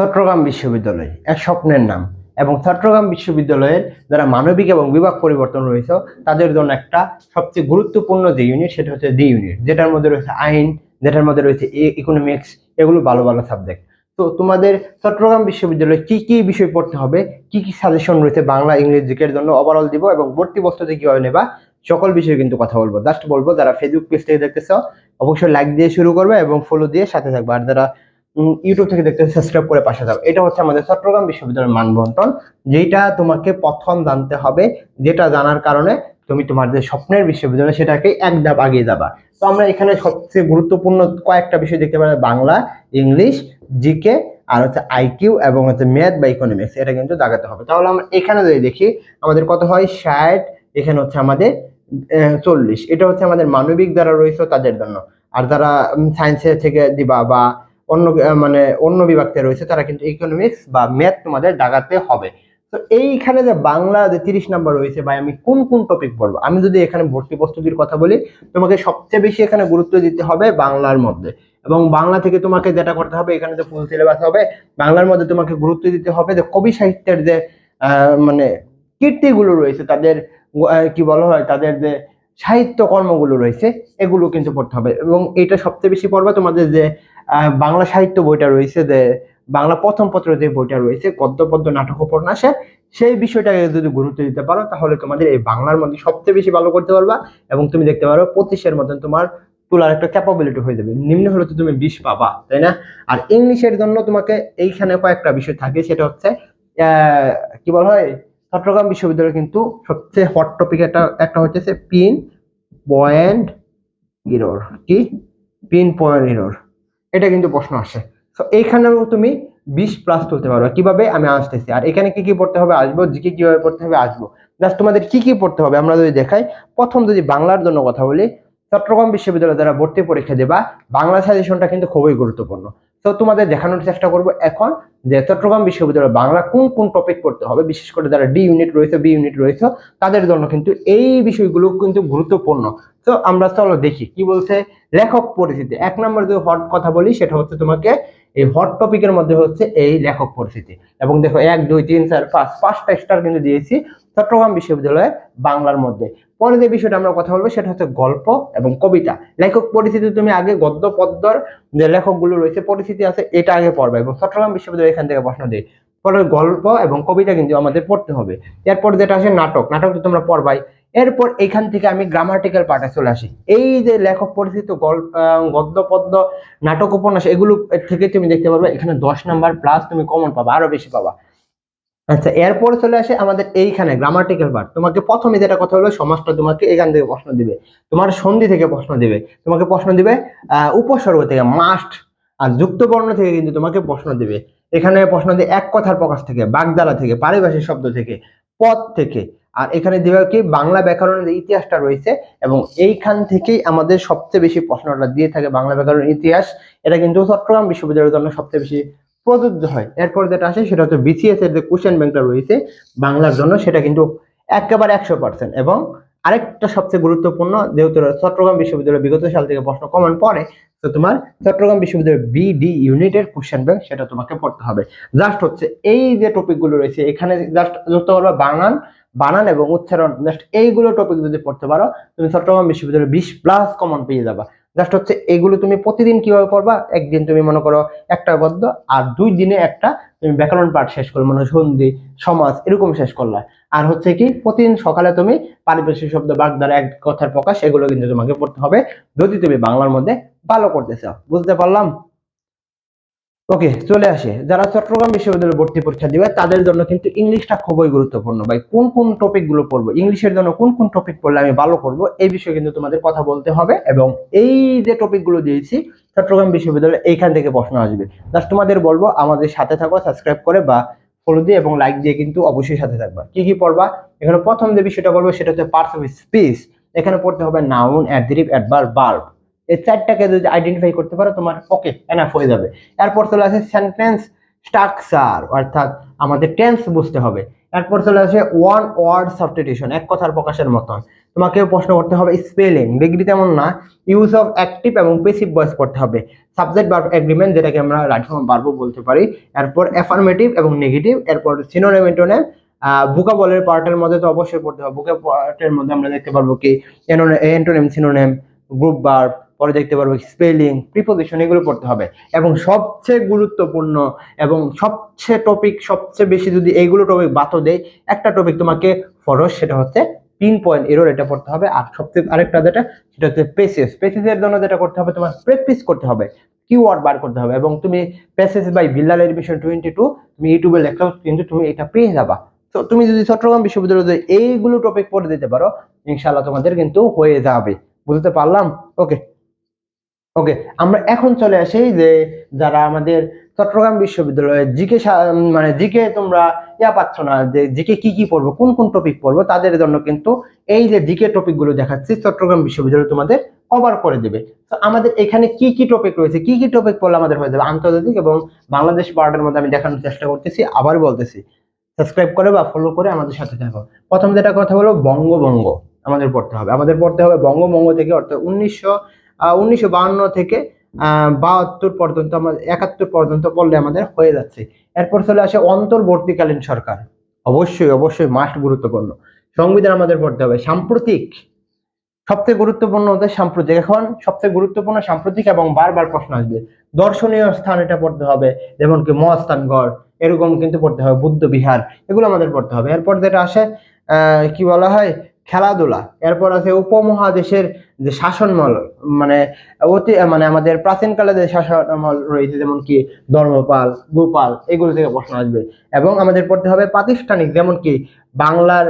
চট্টগ্রাম বিশ্ববিদ্যালয়, এক স্বপ্নের নাম। এবং চট্টগ্রাম বিশ্ববিদ্যালয়ের যারা মানবিক এবং বিভাগ পরিবর্তন রয়েছে, তাদের জন্য একটা সবচেয়ে গুরুত্বপূর্ণ যে ইউনিট সেটা হচ্ছে ডি ইউনিট যেটার মধ্যে রয়েছে আইন, যেটার মধ্যে রয়েছে ইকোনমিক্স এগুলো ভালো ভালো সাবজেক্ট তো তোমাদের চট্টগ্রাম বিশ্ববিদ্যালয়ে কি কি বিষয় পড়তে হবে, কি কি সাজেশন রয়েছে বাংলা জিকের জন্য ওভারঅল দিব এবং ভর্তি বস্তুতে কীভাবে নেবা, সকল বিষয়ে কিন্তু কথা বলব। জাস্ট বলব, যারা ফেসবুক পেজ থেকে দেখতেছো, অবশ্যই লাইক দিয়ে শুরু করবে এবং ফলো দিয়ে সাথে থাকবে। আর যারা ইউটিউব থেকে দেখতে সাবস্ক্রাইব করে পাশে থাকবে এটা হচ্ছে আমাদের চট্টগ্রাম বিশ্ববিদ্যালয়ের মানবন্টন যেটা তোমাকে প্রথম জানতে হবে, যেটা জানার কারণে তুমি তোমার যে স্বপ্নের বিশ্ববিদ্যালয়, সেটাকে এক ধাপ আগিয়ে যাবা। তো আমরা এখানে সবচেয়ে গুরুত্বপূর্ণ কয়েকটা বিষয় দেখতে পারি, বাংলা, ইংলিশ জিকে আর হচ্ছে আইকিউ এবং হচ্ছে ম্যাথ বা ইকোনমিক্স এটা কিন্তু দাগাতে হবে। তাহলে আমরা এখানে যদি দেখি, আমাদের কত হয়? ষাট, এখানে হচ্ছে আমাদের চল্লিশ। এটা হচ্ছে আমাদের মানবিক যারা রয়েছে তাদের জন্য। আর যারা সায়েন্সের থেকে দিবা বা অন্য মানে অন্য বিভাগ থেকে রয়েছে, তারা কিন্তু ইকোনমিক্স বা ম্যাথ তোমাদের দাগাতে হবে। তো এইখানে যে বাংলা যে তিরিশ নাম্বার রয়েছে, ভাই, আমি কোন কোন টপিক পড়ব আমি যদি এখানে ভর্তি প্রস্তুতির কথা বলি, তোমাকে সবচেয়ে বেশি এখানে গুরুত্ব দিতে হবে বাংলার মধ্যে। এবং বাংলা থেকে তোমাকে যেটা করতে হবে, এখানে যে ফুল সিলেবাস হবে, বাংলার মধ্যে তোমাকে গুরুত্ব দিতে হবে যে কবি সাহিত্যের যে মানে কীর্তিগুলো রয়েছে, তাদের কি বলা হয়, তাদের যে সাহিত্য কর্মগুলো রয়েছে, এগুলো কিন্তু পড়তে হবে। এবং এটা সবচেয়ে বেশি পড়বে তোমাদের যে বাংলা সাহিত্য বইটা রয়েছে যে, বাংলা প্রথম পত্র যে বইটা রয়েছে গদ্য পদ্য নাটক উপন্যাসের সেই বিষয়টাকে যদি গুরুত্ব দিতে পারো, তাহলে তোমাদের এই বাংলার মধ্যে সবচেয়ে বেশি ভালো করতে পারবা এবং তুমি দেখতে পারো পঁচিশের মতন তোমার তোলার একটা ক্যাপাবিলিটি হয়ে যাবে। নিম্ন হলে তো তুমি বিশ পাবা, তাই না? আর ইংলিশের জন্য তোমাকে এইখানে কয়েকটা বিষয় থাকে, সেটা হচ্ছে কি বলা হয়? চট্টগ্রাম বিশ্ববিদ্যালয় কিন্তু সবচেয়ে হট টপিক একটা একটা হচ্ছে পিন পয়েন্ট ইরোর কি? পিন পয়েন্ট ইরোর এটা কিন্তু প্রশ্ন আসে। তো এইখানেও তুমি বিশ প্লাস তুলতে পারবে। কীভাবে? আমি আসতেছি। আর এখানে কি কি পড়তে হবে? আসব? জিকে কীভাবে পড়তে হবে? আসব। জাস্ট তোমাদের কি কি পড়তে হবে? আমরা যদি দেখাই, প্রথম যদি বাংলার জন্য কথা বলি, চট্টগ্রাম বিশ্ববিদ্যালয়ে যারা ভর্তি পরীক্ষা দেবা, বাংলা সাজেশনটা কিন্তু খুবই গুরুত্বপূর্ণ। তো তোমাদের দেখানোর চেষ্টা করব এখন যে চট্টগ্রাম বিশ্ববিদ্যালয়ে বাংলা কোন কোন টপিক পড়তে হবে? বিশেষ করে যারা ডি ইউনিট রয়েছে বি ইউনিট রয়েছে, তাদের জন্য কিন্তু এই বিষয়গুলো কিন্তু গুরুত্বপূর্ণ। তো আমরা চলো দেখি, কি বলছে লেখক পরিচিতি এক নম্বর যে হট কথা বলি, সেটা হচ্ছে তোমাকে এই হট টপিকের মধ্যে হচ্ছে এই লেখক পরিচিতি এবং দেখো, এক, দুই, তিন, চার, পাঁচ, পাঁচটা স্টার কিন্তু দিয়েছি চট্টগ্রাম বিশ্ববিদ্যালয়ে বাংলার মধ্যে। পরে যে বিষয়টা আমরা কথা বলব, সেটা হচ্ছে গল্প এবং কবিতা। লেখক পরিচিতি তুমি আগে গদ্য, পদ্যর যে লেখকগুলো রয়েছে পরিচিতি আছে, এটা আগে পড়বে এবং চট্টগ্রাম বিশ্ববিদ্যালয় এখান থেকে প্রশ্ন দেয়। পরে গল্প এবং কবিতা কিন্তু আমাদের পড়তে হবে। এরপর যেটা আসে নাটক নাটক তো তোমরা পড়বাই। এরপর এখান থেকে আমি গ্রামাটিক্যাল পার্টে চলে আসি। এই যে লেখক পরিচিত গল্প গদ্য পদ্য নাটক উপন্যাস, এগুলো থেকে তুমি দেখতে পারবে, এখানে দশ নাম্বার প্লাস তুমি কমন পাবা, আরও বেশি পাবা। আচ্ছা এরপর চলে আসে আমাদের এইখানে গ্রামাটিক্যাল পার্ট তোমাকে প্রথমে যেটা কথা হলো সমাজটা তোমাকে এখান থেকে প্রশ্ন দিবে। তোমার সন্ধি থেকে প্রশ্ন দিবে। তোমাকে প্রশ্ন দিবে উপসর্গ থেকে মাস্ট আর যুক্ত বর্ণ থেকে কিন্তু তোমাকে প্রশ্ন দিবে। এখানে প্রশ্ন দিয়ে এক কথার প্রকাশ থেকে বাগধারা থেকে, পারিভাষিক শব্দ থেকে। পদ থেকে। আর এখানে দেওয়া কি? বাংলা ব্যাকরণের ইতিহাসটা রয়েছে এবং এইখান থেকেই আমাদের সবচেয়ে বেশি প্রশ্নটা দিয়ে থাকে বাংলা ব্যাকরণের ইতিহাস। এটা কিন্তু চট্টগ্রাম বিশ্ববিদ্যালয়ের জন্য সবচেয়ে বেশি প্রযোজ্য হয়। এরপর যেটা আসে সেটা হচ্ছে বিসিএস এর যে কোশ্চেন ব্যাংকটা রয়েছে, বাংলার জন্য সেটা কিন্তু একেবারে একশো পার্সেন্ট এবং আরেকটা সবচেয়ে গুরুত্বপূর্ণ, যেহেতু চট্টগ্রাম বিশ্ববিদ্যালয় বিগত সাল থেকে প্রশ্ন কমন পড়ে, তো তোমার চট্টগ্রাম বিশ্ববিদ্যালয়ের বিডি ইউনিটের কোশ্চেন ব্যাংক সেটা তোমাকে পড়তে হবে। জাস্ট হচ্ছে এই যে টপিকগুলো রয়েছে, এখানে জাস্ট যুক্ত করবে বানান বানান এবং উচ্চারণ জাস্ট এইগুলো টপিক যদি পড়তে পারো, তুমি চট্টগ্রাম বিশ্ববিদ্যালয়ে বিশ প্লাস কমন পেয়ে যাবা। জাস্ট হচ্ছে এগুলো তুমি প্রতিদিন কীভাবে পড়বা একদিন তুমি মনে করো একটা গদ্য আর দুই দিনে একটা তুমি ব্যাকরণ পাঠ শেষ করলে মানে সন্ধি, সমাজ এরকম শেষ করলা। আর হচ্ছে কি, প্রতিদিন সকালে তুমি পারিপার্শ্বিক শব্দ বাগদার এক কথার প্রকাশ, এগুলো কিন্তু তোমাকে পড়তে হবে। যদি তুমি বাংলার মধ্যে ভালো করতে চাও, বুঝতে পারলাম? ওকে, চলে আসে। যারা চট্টগ্রাম বিশ্ববিদ্যালয়ে ভর্তি পরীক্ষা দিবে, তাদের জন্য কিন্তু ইংলিশটা খুবই গুরুত্বপূর্ণ। ভাই, কোন কোন টপিকগুলো পড়ব? ইংলিশের জন্য কোন কোন টপিক পড়লে আমি ভালো করব? এই বিষয়ে কিন্তু তোমাদের কথা বলতে হবে এবং এই যে টপিকগুলো দিয়েছি, চট্টগ্রাম বিশ্ববিদ্যালয়ে এইখান থেকে প্রশ্ন আসবে। জাস্ট তোমাদের বলব, আমাদের সাথে থাকো সাবস্ক্রাইব করে বা ফলো দিয়ে এবং লাইক দিয়ে কিন্তু অবশ্যই সাথে থাকবা। কি কি পড়বা? এখানে প্রথম যে বিষয়টা বলব, সেটা হচ্ছে পার্টস অফ স্পিচ এখানে পড়তে হবে নাউন অ্যাডজেক্টিভ অ্যাডভার্ব ভার্ব এই চারটাকে যদি আইডেন্টিফাই করতে পারো, তোমার ওকে এনাফ হয়ে যাবে। এরপর চলে আসে সেন্টেন্স স্ট্রাকচার অর্থাৎ আমাদের টেন্স বুঝতে হবে। এরপর চলে আসে ওয়ান ওয়ার্ড সাবস্টিটিউশন এক কথার প্রকাশের মতন। তোমাকে প্রশ্ন করতে হবে স্পেলিং ডিগ্রি তেমন না ইউজ অফ অ্যাক্টিভ এবং পেসিভ ভয়েস করতে হবে। সাবজেক্ট ভার্ব এগ্রিমেন্ট যেটাকে আমরা রাইট ফর্ম ভার্বও বলতে পারি। এরপর অ্যাফার্মেটিভ এবং নেগেটিভ এরপর সিনোনিম ইন্টোনেম বুকাবলের পার্টের মধ্যে তো অবশ্যই পড়তে হবে। বুকা পার্টের মধ্যে আমরা দেখতে পারব কি এন্টোনেম সিনোনেম গ্রুপ ভার্ব পরে দেখতে পারব স্পেলিং প্রিপোজিশন এগুলো পড়তে হবে। এবং সবচেয়ে গুরুত্বপূর্ণ এবং সবচেয়ে টপিক সবচেয়ে বেশি যদি এইগুলো টপিক বাতো দেয়, একটা টপিক তোমাকে ফরস সেটা হচ্ছে পিন পয়েন্ট এরর এটা পড়তে হবে। আর সবচেয়ে আরেকটা যেটা, সেটা হচ্ছে পেসিস পেসিসের জন্য যেটা করতে হবে, তোমার প্র্যাকটিস করতে হবে কিওয়ার্ড বার করতে হবে। এবং তুমি পেসিস by Billal admission twenty two তুমি ইউটিউবে লেখাও কিন্তু তুমি এটা পেয়ে যাবা। তো তুমি যদি চট্টগ্রাম বিশ্ববিদ্যালয়ে এইগুলো টপিক পড়ে দিতে পারো ইনশাল্লাহ তোমাদের কিন্তু হয়ে যাবে। বুঝতে পারলাম? ওকে ওকে আমরা এখন চলে আসি যে যারা আমাদের চট্টগ্রাম বিশ্ববিদ্যালয়ে জিকে মানে জিকে তোমরা ইয়া পাচ্ছ না, যে জিকে কি কি পড়ব, কোন কোন টপিক পড়ব, তাদের জন্য কিন্তু এই যে জিকে টপিকগুলো দেখাচ্ছি, চট্টগ্রাম বিশ্ববিদ্যালয় তোমাদের কভার করে দেবে। তো আমাদের এখানে কি কি টপিক রয়েছে, কি কি টপিক পড়লে আমাদের হয়ে যাবে আন্তর্জাতিক এবং বাংলাদেশ পার্টের মধ্যে আমি দেখানোর চেষ্টা করতেছি, আবার বলতেছি। সাবস্ক্রাইব করে বা ফলো করে আমাদের সাথে থাকো। প্রথম যেটা কথা হলো বঙ্গবঙ্গ আমাদের পড়তে হবে। আমাদের পড়তে হবে বঙ্গবঙ্গ থেকে অর্থাৎ উনিশশো উনিশশো থেকে বাহাত্তর পর্যন্ত আমাদের একাত্তর পর্যন্ত পড়লে আমাদের হয়ে যাচ্ছে। এরপর চলে আসে অন্তর্বর্তীকালীন সরকার। অবশ্যই অবশ্যই মাস্ট গুরুত্বপূর্ণ। সংবিধান আমাদের পড়তে হবে। সাম্প্রতিক, সবচেয়ে গুরুত্বপূর্ণ হতে সাম্প্রতিক। এখন সবচেয়ে গুরুত্বপূর্ণ সাম্প্রতিক এবং বারবার প্রশ্ন আসবে, দর্শনীয় স্থান এটা পড়তে হবে, যেমন কি মহাস্থানগড়, এরকম কিন্তু পড়তে হবে বুদ্ধ বিহার এগুলো আমাদের পড়তে হবে। এরপর যেটা আসে কি বলা হয়? খেলাধুলা। এরপর আছে উপমহাদেশের যে শাসনমল মানে অতি মানে আমাদের প্রাচীনকালে যে শাসনমল রয়েছে, যেমন কি ধর্মপাল, গোপাল, এগুলো থেকে প্রশ্ন আসবে। এবং আমাদের পড়তে হবে প্রাতিষ্ঠানিক, যেমন কি বাংলার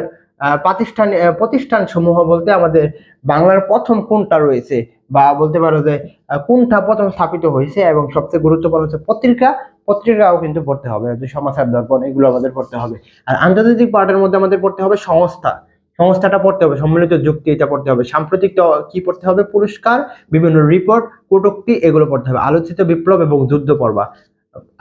প্রাতিষ্ঠান প্রতিষ্ঠান সমূহ বলতে আমাদের বাংলার প্রথম কোনটা রয়েছে? বা বলতে পারো যে কোনটা প্রথম স্থাপিত হয়েছে এবং সবচেয়ে গুরুত্বপূর্ণ হচ্ছে পত্রিকা। পত্রিকাও কিন্তু পড়তে হবে সমাচার দর্পণ, এগুলো আমাদের পড়তে হবে। আর আন্তর্জাতিক পার্টের মধ্যে আমাদের পড়তে হবে সংস্থা। সংস্থাটা পড়তে হবে, সম্মিলিত যুক্তি এটা পড়তে হবে, সাম্প্রতিক কি পড়তে হবে? পুরস্কার, বিভিন্ন রিপোর্ট কটুক্তি, এগুলো পড়তে হবে, আলোচিত বিপ্লব এবং যুদ্ধ পর্বা।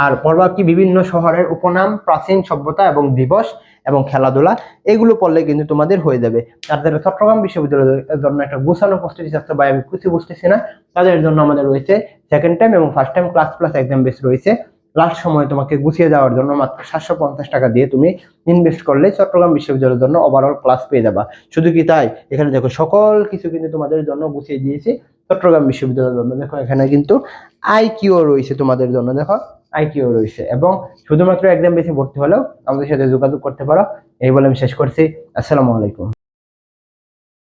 আর পর্বা কি? বিভিন্ন শহরের উপনাম, প্রাচীন সভ্যতা এবং দিবস এবং খেলাধুলা, এগুলো পড়লে কিন্তু তোমাদের হয়ে যাবে। তাদের চট্টগ্রাম বিশ্ববিদ্যালয়ের জন্য একটা গোছানো প্রস্তুতি থাকতে বা আমি কিছু বুঝতেছি না, তাদের জন্য আমাদের রয়েছে সেকেন্ড টাইম এবং first time class plus exam base রয়েছে। লাস্ট সময় তোমাকে গুছিয়ে যাওয়ার জন্য মাত্র সাতশো পঞ্চাশ টাকা দিয়ে তুমি ইনভেস্ট করলে চট্টগ্রাম বিশ্ববিদ্যালয়ের জন্য ওভারঅল ক্লাস পেয়ে যাবা। শুধু কি তাই? এখানে দেখো সকল কিছু কিন্তু তোমাদের জন্য গুছিয়ে দিয়েছি চট্টগ্রাম বিশ্ববিদ্যালয়ের জন্য। দেখো এখানে কিন্তু আইকিউ রয়েছে তোমাদের জন্য। দেখো আইকিউ রয়েছে এবং শুধুমাত্র একদম বেশি ভর্তি হলেও আমাদের সাথে যোগাযোগ করতে পারো। এই বলে আমি শেষ করছি। আসসালামু আলাইকুম।